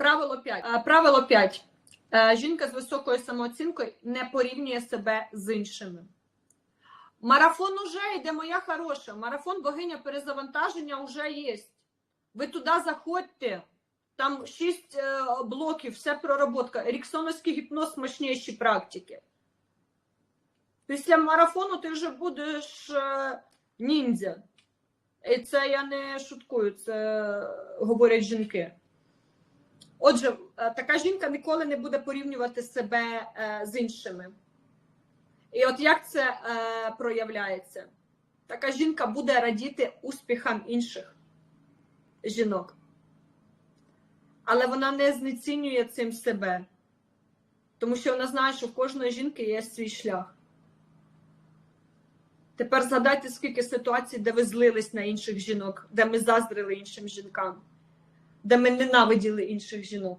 Правило 5. Правило 5. Е, Жінка з високою самооцінкою не порівнює себе з іншими. Марафон уже йде, моя хороша. Марафон богиня перезавантаження вже є. Ви туди заходьте, там 6 блоків, все проработка. Еріксоновський гіпноз мощніші практики. Після марафону ти вже будеш е, ніндзя. І це я не шуткую, це говорять жінки. Отже, е, така жінка ніколи не буде порівнювати себе е, з іншими. І от як це е, проявляється? Така жінка буде радіти успіхам інших жінок. Але вона не знецінює цим себе, тому що вона знає, що в кожної жінки є свій шлях. Тепер згадайте, скільки ситуацій, де ви злились на інших жінок, де ми заздрили іншим жінкам, де ми ненавиділи інших жінок.